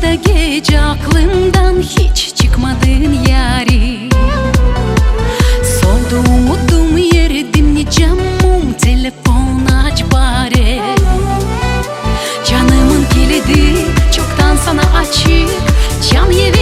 Uyusa da gece aklımdan hiç çıkmadığın yari. Soldu umudum yeri dinleyeceğim mum Telefon aç bari. Canımın kilidi çoktan sana açık Can yeri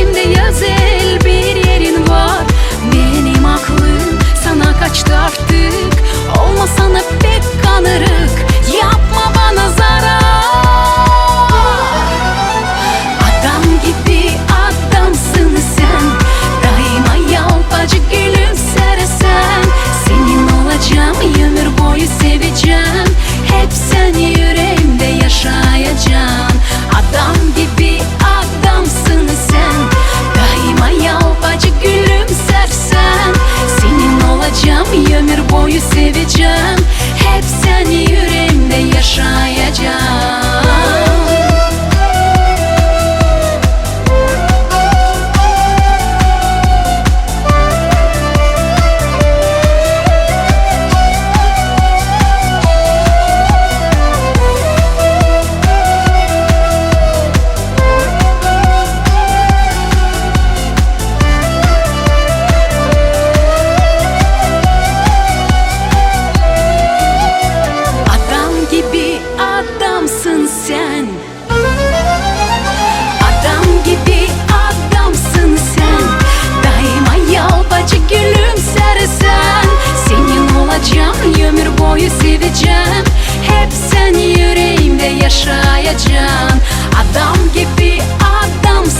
boyu seveceğim. Hep sen yüreğimde yaşayacağım. Adam gibi adamsın.